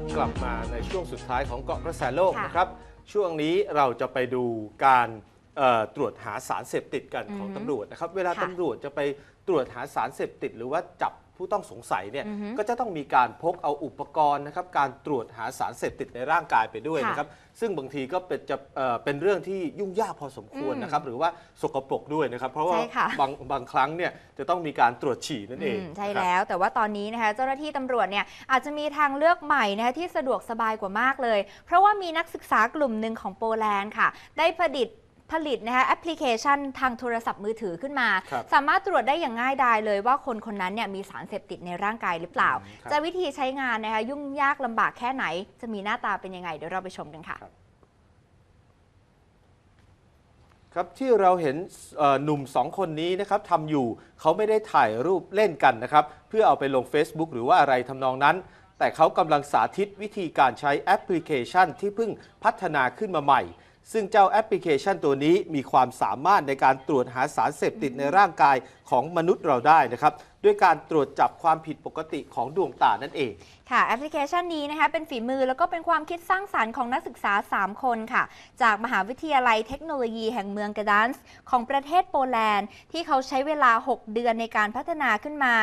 ครับกลับมาในช่วงสุดท้ายของเกาะกระแสโลกค่ะนะครับ ช่วงนี้เราจะไปดูการเอ่อตรวจหาสารเสพติดกันของอือฮึตำรวจนะครับ เวลาค่ะตำรวจจะไปตรวจหาสารเสพติด หรือว่าจับ ผู้ต้องสงสัยเนี่ยอือฮึก็จะต้องมีการพกเอาอุปกรณ์นะครับการตรวจหาสารเสพติดในร่างกายไปด้วยค่ะนะครับซึ่งบางทีก็เป็นจะเอ่อเป็นเรื่องที่ยุ่งยากพอสมควรอืมนะครับหรือว่าสกปรกด้วยนะครับเพราะว่าใช่ค่ะ บางบางครั้งเนี่ยจะต้องมีการตรวจฉี่นั่นเองอืมใช่นะครับ แล้วแต่ว่าตอนนี้นะคะเจ้าหน้าที่ตำรวจเนี่ยอาจจะมีทางเลือกใหม่นะคะที่สะดวกสบายกว่ามากเลย เพราะว่ามีนักศึกษากลุ่มหนึ่งของโปแลนด์ค่ะ ได้ผลิต ผลิตนะคะแอปพลิเคชันทางโทรศัพท์มือถือขึ้นมาครับสามารถตรวจได้อย่างง่ายดายเลยว่าคนคนนั้นเนี่ยมีสารเสพติดในร่างกายหรือเปล่าอืมครับจะวิธีใช้งานนะคะยุ่งยากลำบากแค่ไหน จะมีหน้าตาเป็นยังไงเดี๋ยวเราไปชมกันค่ะครับที่เราเห็นเอ่อหนุ่มสองคนนี้นะครับทำอยู่เขาไม่ได้ถ่ายรูปเล่นกันนะครับ เพื่อเอาไปลง Facebook หรือว่าอะไรทำนองนั้น แต่เขากำลังสาธิตวิธีการใช้แอปพลิเคชันที่เพิ่งพัฒนาขึ้นมาใหม่ ซึ่งเจ้าแอปพลิเคชันตัวนี้มีความสามารถในการตรวจหาสารเสพติดในร่างกายของมนุษย์เราได้นะครับ ด้วยการตรวจจับความผิดปกติของดวงตานั่นเอง ค่ะแอปพลิเคชันนี้นะคะเป็นฝีมือแล้วก็เป็นความคิดสร้างสารรค์ของนักศึกษา 3 คนค่ะ จากมหาวิทยาลัยเทคโนโลยีแห่งเมืองกระดันส์ของประเทศโปแลนด์ ที่เขาใช้เวลา 6 เดือนในการพัฒนาขึ้นมา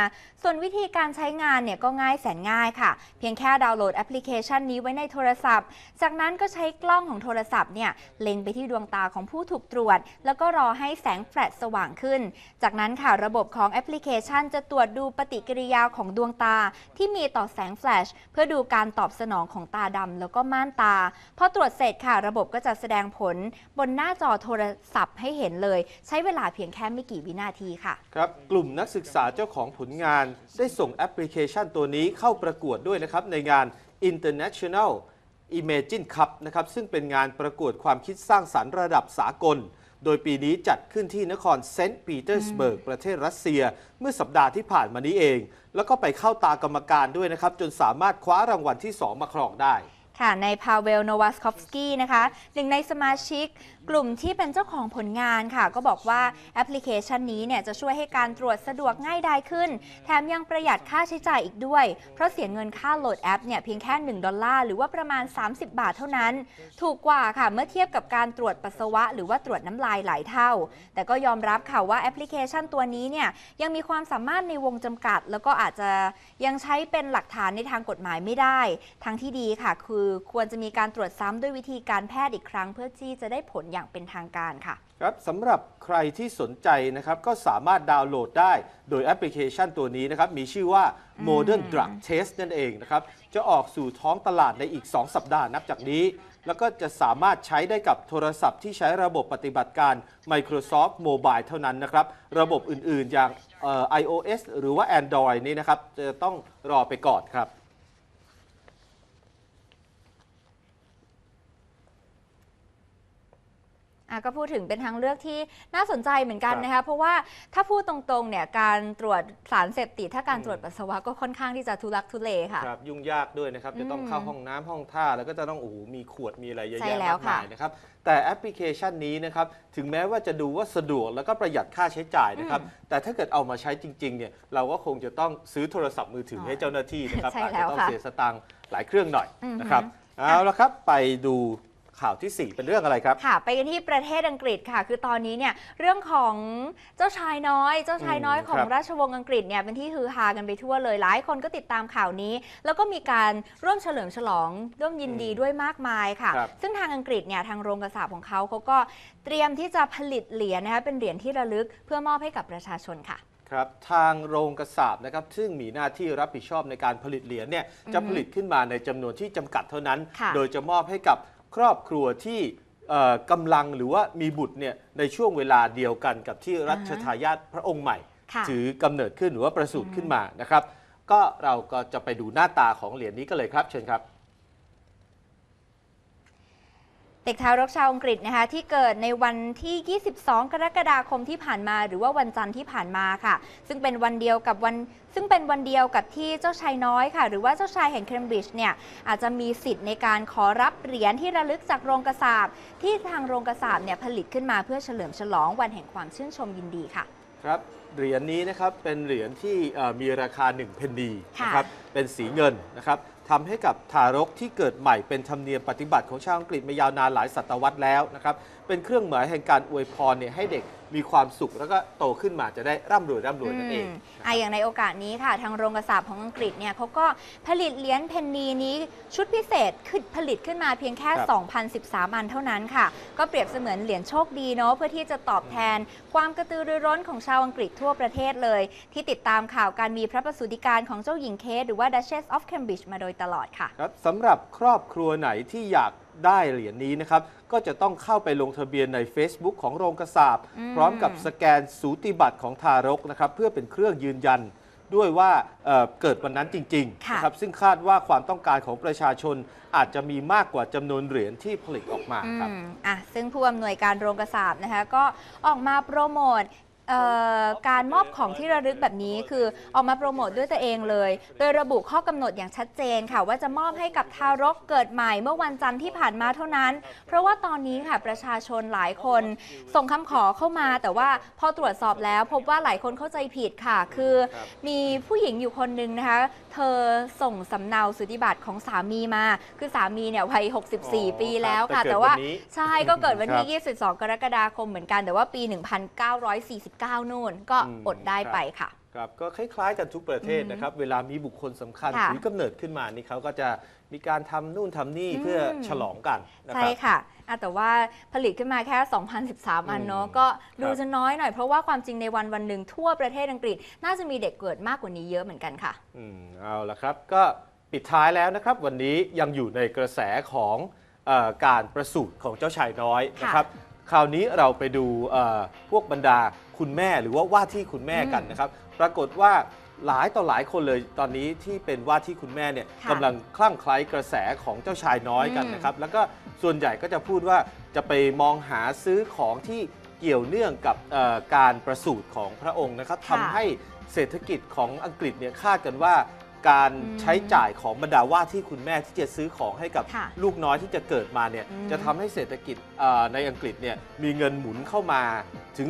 ส่วนวิธีการใช้งานเนี่ยก็ง่ายแสนง่ายค่ะ เพียงแค่ดาวน์โหลดแอปพลิเคชันนี้ไว้ในโทรศัพท์ จากนั้นก็ใช้กล้องของโทรศัพท์เนี่ยเล็งไปที่ดวงตาของผู้ถูกตรวจ แล้วก็รอให้แสงแฟลชสว่างขึ้น จากนั้นค่ะระบบของแอปพลิเคชันจะตรวจดูปฏิกิริยาของดวงตาที่มีต่อแสงแฟลชเพื่อดูการตอบสนองของตาดำแล้วก็ม่านตา พอตรวจเสร็จค่ะ ระบบก็จะแสดงผลบนหน้าจอโทรศัพท์ให้เห็นเลย ใช้เวลาเพียงแค่ไม่กี่วินาทีค่ะ ครับกลุ่มนักศึกษาเจ้าของผลงาน ได้ส่งแอปพลิเคชันตัวนี้เข้าประกวดด้วยนะครับในงาน International Imagine Cup นะครับซึ่งเป็นงานประกวดความคิดสร้างสรรค์ระดับสากล โดยปีนี้จัดขึ้นที่นครเซนต์ปีเตอร์สเบิร์กประเทศรัสเซีย เมื่อสัปดาห์ที่ผ่านมานี้เอง แล้วก็ไปเข้าตากรรมการด้วยนะครับ จนสามารถคว้ารางวัลที่ 2 มาครองได้ ค่ะในพาเวลโนวาสคอฟสกี้นะคะหนึ่งในสมาชิกกลุ่มที่เป็นเจ้าของผลงานค่ะ ก็บอกว่าแอปพลิเคชันนี้เนี่ยจะช่วยให้การตรวจสะดวกง่ายดายขึ้น แถมยังประหยัดค่าใช้จ่ายอีกด้วย เพราะเสียเงินค่าโหลดแอปเนี่ยเพียงแค่ 1 ดอลลาร์ หรือว่าประมาณ 30 บาทเท่านั้น ถูกกว่าค่ะ เมื่อเทียบกับการตรวจปัสสาวะ หรือว่าตรวจน้ำลายหลายเท่า แต่ก็ยอมรับค่ะว่าแอปพลิเคชันตัวนี้เนี่ยยังมีความสามารถในวงจำกัด แล้วก็อาจจะยังใช้เป็นหลักฐานในทางกฎหมายไม่ได้ทางที่ดีค่ะคือควรจะมีการตรวจซ้ำด้วยวิธีการแพทย์อีกครั้ง เพื่อที่จะได้ผลอย่างเป็นทางการค่ะ ครับสำหรับใครที่สนใจนะครับก็สามารถดาวน์โหลดได้โดยแอปพลิเคชันตัวนี้นะครับ มีชื่อว่า Modern Drug Test นั่นเองนะครับ จะออกสู่ท้องตลาดในอีก 2 สัปดาห์นับจากนี้ แล้วก็จะสามารถใช้ได้กับโทรศัพท์ที่ใช้ระบบปฏิบัติการ Microsoft Mobile เท่านั้นนะครับ ระบบอื่นๆอย่างเอ่อ iOS หรือว่า Android นี่นะครับจะต้องรอไปก่อนครับ อะก็พูดถึงเป็นทางเลือกที่น่าสนใจเหมือนกันครับนะคะเพราะว่าถ้าพูดตรงๆเนี่ยการตรวจสารเสพติดถ้าการตรวจปัสสาวะก็ค่อนข้างที่จะทุลักทุเลค่ะ ครับยุ่งยากด้วยนะครับ จะต้องอืมเข้าห้องน้ำห้องท่า แล้วก็จะต้องโอ้โหมีขวดมีอะไรเยอะใช่แยะแล้วมากค่ะ มายนะครับ แต่แอปพลิเคชันนี้นะครับ ถึงแม้ว่าจะดูว่าสะดวกแล้วก็ประหยัดค่าใช้จ่ายนะครับ แต่ถ้าเกิดเอามาใช้จริงๆเนี่ยเราก็คงจะต้องซื้อโทรศัพท์มือถือให้เจ้าหน้าที่นะครับใช่อาจแล้จะวต้องค่ะเสียสตังค์หลายเครื่องหน่อยอือฮึนะครับเอาละครับไปดู ข่าวทีสี่ 4 เป็นเรื่องอะไรครับ ค่ะ ไปกันที่ประเทศอังกฤษค่ะ คือตอนนี้เนี่ยเรื่องของเจ้าชายน้อย เจ้าชายน้อยอืมของครับราชวงศ์อังกฤษเนี่ยเป็นที่ฮือฮากันไปทั่วเลย หลายคนก็ติดตามข่าวนี้ แล้วก็มีการร่วมเฉลิมฉลองร่วมยินดีด้วยมากมายค่ะครับซึ่งทางอังกฤษเนี่ยทางโรงกระสาบของเขาเขาก็เตรียมที่จะผลิตเหรียญนะคะเป็นเหรียญที่ระลึกเพื่อมอบให้กับประชาชนค่ะครับทางโรงกระสาบนะครับซึ่งมีหน้าที่รับผิดชอบในการผลิตเหรียญเนี่ยจะอือฮึผลิตขึ้นมาในจำนวนที่จำกัดเท่านั้นค่ะโดยจะมอบให้กับ ครอบครัวที่เอ่อกำลังหรือว่ามีบุตรเนี่ยในช่วงเวลาเดียวกันกับที่รัชทายาทพระองค์ใหม่ค่ะถือกำเนิดขึ้นหรือว่าประสูติขึ้นมานะครับ ก็เราก็จะไปดูหน้าตาของเหรียญนี้กันเลยครับ เชิญครับ เด็กทารกชาวอังกฤษนะคะที่เกิดในวันที่ 22 กรกฎาคมที่ผ่านมา หรือว่าวันจันทร์ที่ผ่านมาค่ะ ซึ่งเป็นวันเดียวกับวันซึ่งเป็นวันเดียวกับที่เจ้าชายน้อยค่ะ หรือว่าเจ้าชายแห่งเคมบริดจ์เนี่ยอาจจะมีสิทธิ์ในการขอรับเหรียญที่ระลึกจากโรงกระสาบที่ทางโรงกระสาบเนี่ยผลิตขึ้นมาเพื่อเฉลิมฉลองวันแห่งความชื่นชมยินดีค่ะ ครับเหรียญนี้นะครับเป็นเหรียญที่เอ่อมีราคา1เพนนีค่ะนะครับเป็นสีเงินนะครับ ทำให้กับทารกที่เกิดใหม่เป็นธรรมเนียมปฏิบัติของชาวอังกฤษมายาวนานหลายศตวรรษแล้วนะครับ เป็นเครื่องหมายแห่งการอวยพรเนี่ยให้เด็กมีความสุขแล้วก็โตขึ้นมาจะได้ร่ำรวยร่ำรวยนั่นเองมอะอย่างในโอกาสนี้ค่ะ ทางโรงกระสาบของอังกฤษเนี่ยเขาก็ผลิตเหรียญเพนนีนี้ชุดพิเศษขึ้นผลิตขึ้นมาเพียงแค่ครับ2,013 อันเท่านั้นค่ะ ก็เปรียบเสมือนเหรียญโชคดีเนาะเพื่อที่จะตอบแทน ความกระตือรือร้นของชาวอังกฤษทั่วประเทศเลย ที่ติดตามข่าวการมีพระประสูติการของเจ้าหญิงเคสหรือว่า Duchess of Cambridge มาโดยตลอดค่ะ ครับสำหรับครอบครัวไหนที่อยาก ได้เหรียญนี้นะครับ ก็จะต้องเข้าไปลงทะเบียนใน Facebook ของโรงกระสาบอืมพร้อมกับสแกนสูติบัตรของทารกนะครับ เพื่อเป็นเครื่องยืนยันด้วยว่าเอ่อเกิดวันนั้นจริงๆค่ะนะครับซึ่งคาดว่าความต้องการของประชาชนอาจจะมีมากกว่าจำนวนเหรียญที่ผลิตออกมาอืครับมอะซึ่งผู้อำนวยการโรงกระสาบนะคะก็ออกมาโปรโมทเอ่อ การมอบของที่ระลึกแบบนี้คือออกมาโปรโมทด้วยตัวเองเลย โดยระบุข้อกำหนดอย่างชัดเจนค่ะ ว่าจะมอบให้กับทารกเกิดใหม่เมื่อวันจันทร์ที่ผ่านมาเท่านั้น เพราะว่าตอนนี้ค่ะประชาชนหลายคน ส่งคำขอเข้ามา แต่ว่าพอตรวจสอบแล้ว พบว่าหลายคนเข้าใจผิดค่ะ คือครับมีผู้หญิงอยู่คนหนึ่งนะคะ เธอส่งสำเนาสุติบัตรของสามีมา คือสามีเนี่ยวัย 64 ปีแล้วค่ะ แต่เกิดแต่ว่าวันนี้ใช่ก็เกิดวันครัที่ 22 กรกฎาคมเหมือนกันแต่ว่าปี 1949นู่นก็อืมอดได้ครับไปค่ะครับก็คล้ายๆกันทุกประเทศอืมนะครับ เวลามีบุคคลสำคัญค่ะถือกำเนิดขึ้นมานี่เขาก็จะมีการทำนู่นทำนี่อืมเพื่อฉลองกันนะคใช่รับค่ะอะแต่ว่าผลิตขึ้นมาแค่ 2013 อันเนาะอืมก็ดูครับจะน้อยหน่อยเพราะว่าความจริงในวันวันหนึ่งทั่วประเทศอังกฤษ น่าจะมีเด็กเกิดมากกว่านี้เยอะเหมือนกันค่ะอืมเอาละครับก็ปิดท้ายแล้วนะครับ วันนี้ยังอยู่ในกระแสของเออการประสูติของเจ้าชายน้อยนะครับ คราวนี้เราไปดูเอ่อพวกบรรดาคุณแม่หรือว่าว่าที่คุณแม่กันนะครับ ปรากฏว่าหลายต่อหลายคนเลยตอนนี้ที่เป็นว่าที่คุณแม่เนี่ยค่ะกำลังคลั่งไคล้กระแสของเจ้าชายน้อยกันอืมนะครับ แล้วก็ส่วนใหญ่ก็จะพูดว่าจะไปมองหาซื้อของที่เกี่ยวเนื่องกับเอ่อการประสูติของพระองค์นะครับค่ะทำให้เศรษฐกิจของอังกฤษเนี่ยคาดกันว่า การอืมใช้จ่ายของบรรดาว่าที่คุณแม่ที่จะซื้อของให้กับค่ะลูกน้อยที่จะเกิดมาเนี่ยอืมจะทำให้เศรษฐกิจเอ่อในอังกฤษเนี่ยมีเงินหมุนเข้ามาถึง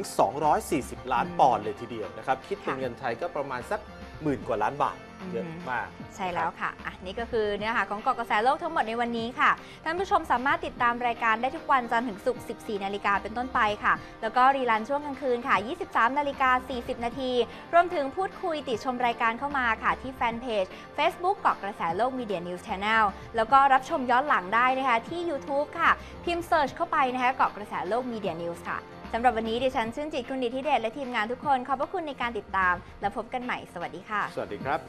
240 ล้านปอนด์เลยทีเดียวนะครับ คิดเป็นเงินไทยก็ประมาณสักหมื่นกว่าล้านบาท เยอะมาก ใช่แล้วค่ะอะ นี่ก็คือเนื้อหาของเกาะกระแสโลกทั้งหมดในวันนี้ค่ะ ท่านผู้ชมสามารถติดตามรายการได้ทุกวันจันทร์ถึงศุกร์ 14 นาฬิกาเป็นต้นไปค่ะ แล้วก็รีลันช่วงกลางคืนค่ะ 23 นาฬิกา 40 นาที รวมถึงพูดคุยติชมรายการเข้ามาค่ะ ที่แฟนเพจ Facebook เกาะกระแสโลก Media News Channel แล้วก็รับชมย้อนหลังได้นะคะที่ YouTube ค่ะ พิมพ์เซิร์ชเข้าไปนะคะเกาะกระแสโลก Media News ค่ะ สำหรับวันนี้ดิฉันชื่นจิตคุณดิทิเดชและทีมงานทุกคน ขอบพระคุณในการติดตาม และพบกันใหม่ สวัสดีค่ะ สวัสดีครับ